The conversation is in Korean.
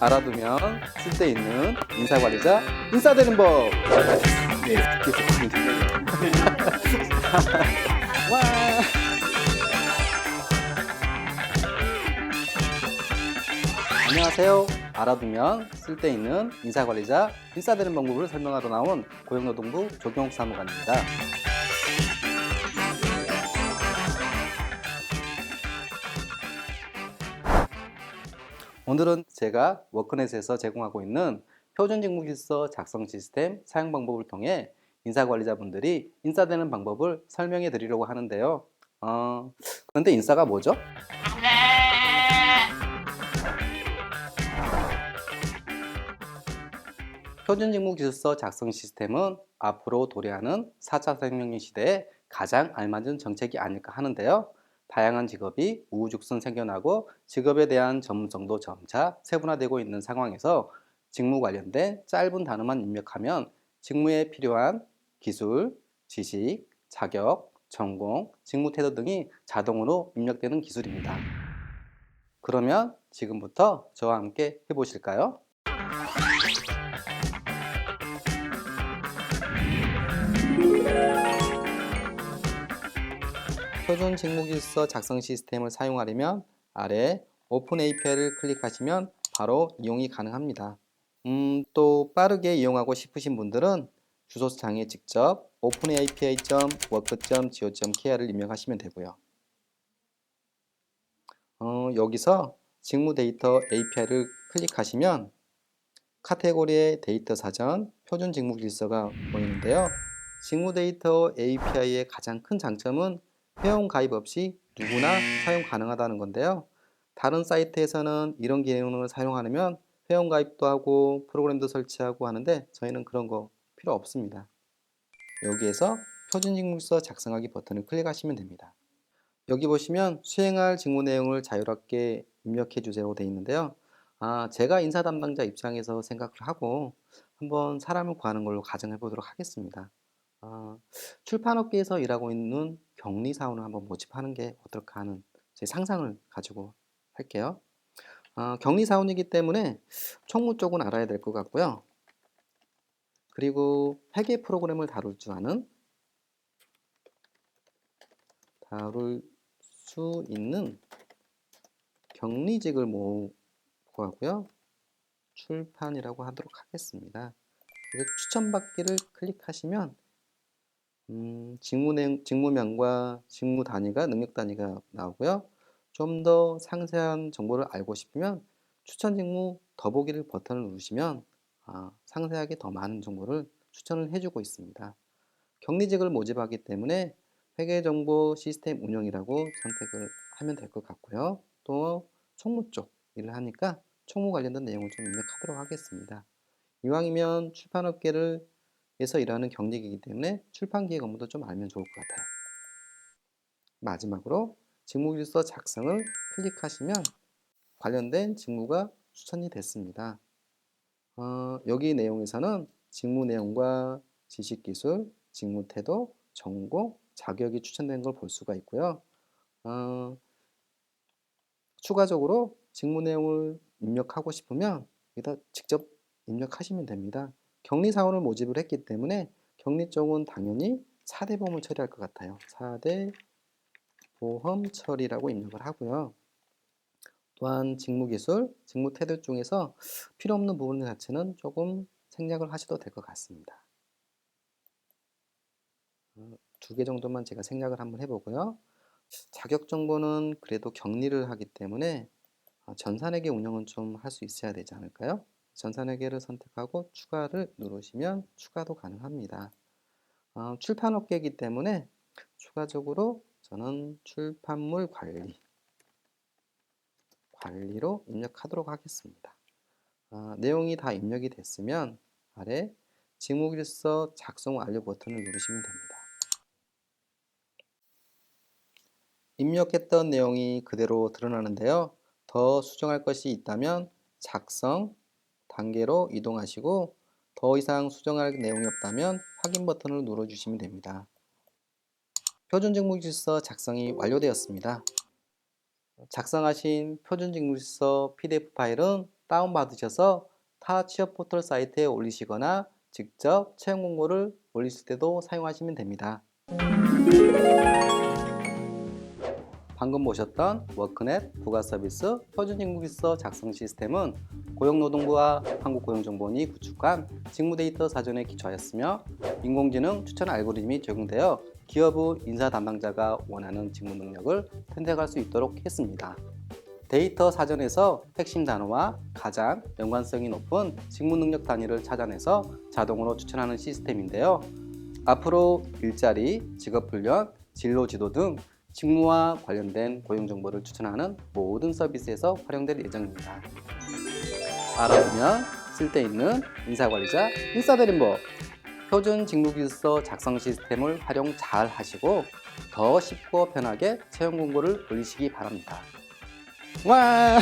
알아두면 쓸데있는 인사관리자 인사되는 법. 네. 와. 안녕하세요. 알아두면 쓸데있는 인사관리자 인사되는 방법을 설명하러 나온 고용노동부 조경욱 사무관입니다. 오늘은 제가 워크넷에서 제공하고 있는 표준 직무 질서 작성 시스템 사용 방법을 통해 인사관리자분들이 인사되는 방법을 설명해 드리려고 하는데요. 어, 그런데 인사가 뭐죠? 표준 직무 질서 작성 시스템은 앞으로 도래하는 4차 산업혁명 시대에 가장 알맞은 정책이 아닐까 하는데요. 다양한 직업이 우후죽순 생겨나고 직업에 대한 전문성도 점차 세분화되고 있는 상황에서 직무 관련된 짧은 단어만 입력하면 직무에 필요한 기술, 지식, 자격, 전공, 직무 태도 등이 자동으로 입력되는 기술입니다. 그러면 지금부터 저와 함께 해보실까요? 표준 직무 질서 작성 시스템을 사용하려면 아래 오픈 API를 클릭하시면 바로 이용이 가능합니다. 음, 또 빠르게 이용하고 싶으신 분들은 주소창에 직접 openapi.work.go.kr을 입력하시면 되고요. 어, 여기서 직무 데이터 API를 클릭하시면 카테고리의 데이터 사전 표준 직무 질서가 보이는데요. 직무 데이터 API의 가장 큰 장점은 회원 가입 없이 누구나 사용 가능하다는 건데요. 다른 사이트에서는 이런 기능을 사용하려면 회원 가입도 하고 프로그램도 설치하고 하는데 저희는 그런 거 필요 없습니다. 여기에서 표준 직무서 작성하기 버튼을 클릭하시면 됩니다. 여기 보시면 수행할 직무 내용을 자유롭게 입력해 주세요 되어 있는데요. 아, 제가 인사 담당자 입장에서 생각을 하고 한번 사람을 구하는 걸로 가정해 보도록 하겠습니다. 아, 출판업계에서 일하고 있는 격리 사원을 한번 모집하는 게 어떨까 하는 제 상상을 가지고 할게요. 아, 격리 사원이기 때문에 총무 쪽은 알아야 될 것 같고요. 그리고 회계 프로그램을 다룰 줄 아는 다룰 수 있는 격리직을 모구하고요. 출판이라고 하도록 하겠습니다. 추천받기를 클릭하시면 음, 직무 내용, 직무명과 직무 단위가 능력 단위가 나오고요. 좀 더 상세한 정보를 알고 싶으면 추천 직무 더보기를 버튼을 누르시면 아, 상세하게 더 많은 정보를 추천을 해주고 있습니다. 격리직을 모집하기 때문에 회계정보 시스템 운영이라고 선택을 하면 될 것 같고요. 또 총무 쪽 일을 하니까 총무 관련된 내용을 좀 입력하도록 하겠습니다. 이왕이면 출판업계를 에서 일하는 경력이기 때문에 출판 기획 업무도 좀 알면 좋을 것 같아요. 마지막으로 직무질서 작성을 클릭하시면 관련된 직무가 추천이 됐습니다. 어, 여기 내용에서는 직무 내용과 지식 기술, 직무 태도, 전공, 자격이 추천된 걸 볼 수가 있고요. 어, 추가적으로 직무 내용을 입력하고 싶으면 여기다 직접 입력하시면 됩니다. 격리 사원을 모집을 했기 때문에 격리 쪽은 당연히 4대 보험을 처리할 것 같아요. 4대 보험 처리라고 입력을 하고요. 또한 직무기술, 직무태도 중에서 필요 없는 부분 자체는 조금 생략을 하셔도 될 것 같습니다. 어, 두개 정도만 제가 생략을 한번 해보고요. 자격 정보는 그래도 격리를 하기 때문에 어, 전산회계 운영은 좀 할 수 있어야 되지 않을까요? 전산회계를 선택하고 추가를 누르시면 추가도 가능합니다. 어, 출판업계이기 때문에 추가적으로 저는 출판물 관리 관리로 입력하도록 하겠습니다. 어, 내용이 다 입력이 됐으면 아래 직무질서 작성 완료 버튼을 누르시면 됩니다. 입력했던 내용이 그대로 드러나는데요. 더 수정할 것이 있다면 작성, 단계로 이동하시고 더 이상 수정할 내용이 없다면 확인 버튼을 눌러주시면 됩니다. 표준 직무질서 작성이 완료되었습니다. 작성하신 표준 직무질서 PDF 파일은 다운받으셔서 타 취업 포털 사이트에 올리시거나 직접 채용 공고를 올리실 때도 사용하시면 됩니다. 방금 보셨던 워크넷 부가 서비스 표준 직무기서 작성 시스템은 고용노동부와 한국고용정보원이 구축한 직무 데이터 사전에 기초하였으며 인공지능 추천 알고리즘이 적용되어 기업의 인사 담당자가 원하는 직무 능력을 선택할 수 있도록 했습니다. 데이터 사전에서 핵심 단어와 가장 연관성이 높은 직무 능력 단위를 찾아내서 자동으로 추천하는 시스템인데요. 앞으로 일자리, 직업훈련, 진로 지도 등 직무와 관련된 고용 정보를 추천하는 모든 서비스에서 활용될 예정입니다. 알아보면 쓸데있는 인사관리자 인사드림법 표준 직무기술서 작성 시스템을 활용 잘 하시고 더 쉽고 편하게 채용 공고를 올리시기 바랍니다. 와!